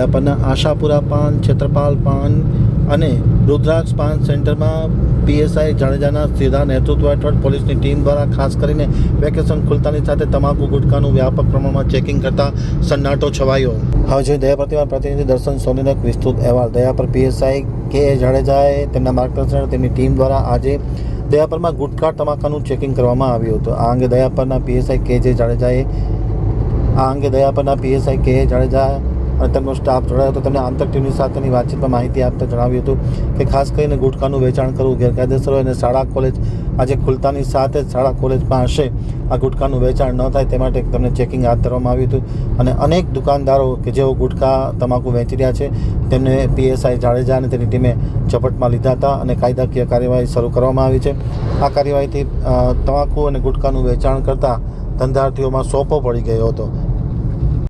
દયાપરના આશાપુરા પાન, છેત્રપાલ પાન અને રુદ્રાક્ષ પાન સેન્ટરમાં પીએસઆઈ જાડેજાના સીધા નેતૃત્વ હેઠળ પોલીસની ટીમ દ્વારા ખાસ કરીને વેકેશન ખુલતાની સાથે તમાકુ ગુટકાનું વ્યાપક પ્રમાણમાં ચેકિંગ કરતા સન્નાટો છવાયો. હવે જોઈએ દયા પ્રતિમા પ્રતિનિધિ દર્શન સોનીનો એક વિસ્તૃત અહેવાલ. દયા પર પીએસઆઈ કે જાડેજાએ તેમના માર્ગદર્શન તેમની ટીમ દ્વારા આજે દયાપરમાં ગુટખા તમાકાનું ચેકિંગ કરવામાં આવ્યું હતું. આ અંગે દયાપરના પીએસઆઈ કે જે જાડેજાએ આ અંગે દયાપરના પીએસઆઈ કે જાડેજા અને તેમનો સ્ટાફ જોડાયો હતો. તેમણે આંતર ટીમની સાથેની વાતચીતમાં માહિતી આપતા જણાવ્યું હતું કે ખાસ કરીને ગુટખાનું વેચાણ કરવું ગેરકાયદેસર હોય અને શાળા કોલેજ આજે ખુલતાની સાથે જ શાળા કોલેજમાં હશે. આ ગુટખાનું વેચાણ ન થાય તે માટે તેમને ચેકિંગ હાથ ધરવામાં આવ્યું હતું. અને અનેક દુકાનદારો કે જેઓ ગુટખા, તમાકુ વેચી રહ્યા છે, તેમને પીએસઆઈ જાડેજા અને તેની ટીમે ઝપટમાં લીધા હતા અને કાયદાકીય કાર્યવાહી શરૂ કરવામાં આવી છે. આ કાર્યવાહીથી તમાકુ અને ગુટખાનું વેચાણ કરતા ધંધાર્થીઓમાં સોપો પડી ગયો હતો.